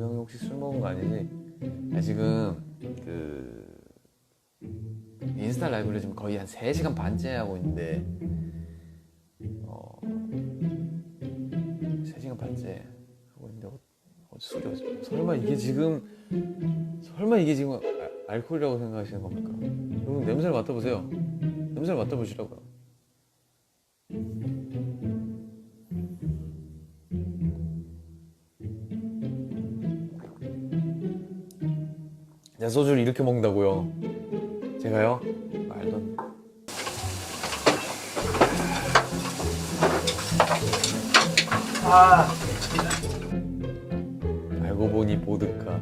그 형이 혹시 술 먹은 거 아니지? 아, 지금 그 인스타 라이브를 지금 거의 한 3시간 반째 하고 있는데 어 3시간 반째 하고 있는데 어, 어, 술이 어디- 설마 이게 지금 설마 이게 지금 아- 알코올이라고 생각하시는 겁니까? 여러분 냄새를 맡아보세요 냄새를 맡아보시라고요 내 소주를 이렇게 먹는다고요? 제가요? 말도 안 돼. 알고 보니 보드카.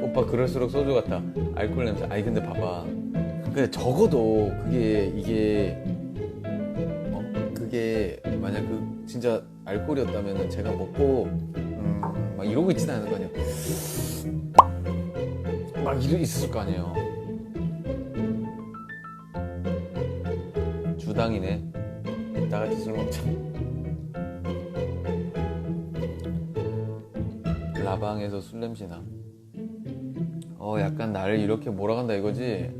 오빠 그럴수록 소주 같다. 알코올 냄새. 아니 근데 봐봐. 근데 적어도 그게 이게 어? 그게 만약 그 진짜 알코올이었다면 제가 먹고 음 막 이러고 있진 않을 거 아니에요 막 이러 있을 거 아니에요 주당이네 다 같이 술 먹자 라방에서 술 냄새 나. 어, 약간 나를 이렇게 몰아간다 이거지.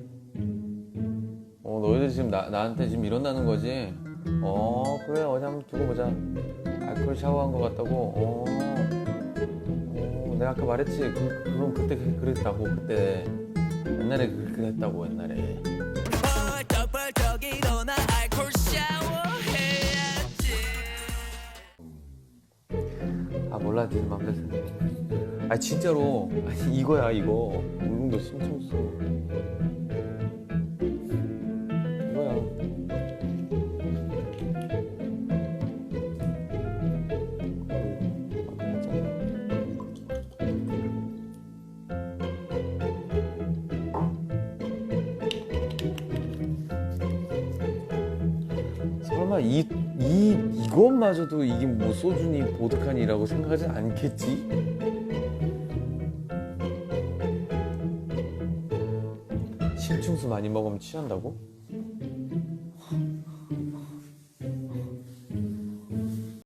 어, 너희들 지금 나, 나한테 지금 이런다는 거지. 어, 그래 어디 한번 두고 보자. 알코올 샤워한 것 같다고. 어, 어 내가 아까 말했지. 그, 그건 그때 그- 그랬다고 그때 옛날에 그- 그랬다고 옛날에. 아 몰라 니들 맘대로. 아 진짜로 아니 이거야 이거 울릉도 심청수. 설마 이, 이, 이것마저도 이게 뭐 소주니 보드카니라고 생각하진 않겠지? 심층수 많이 먹으면 취한다고?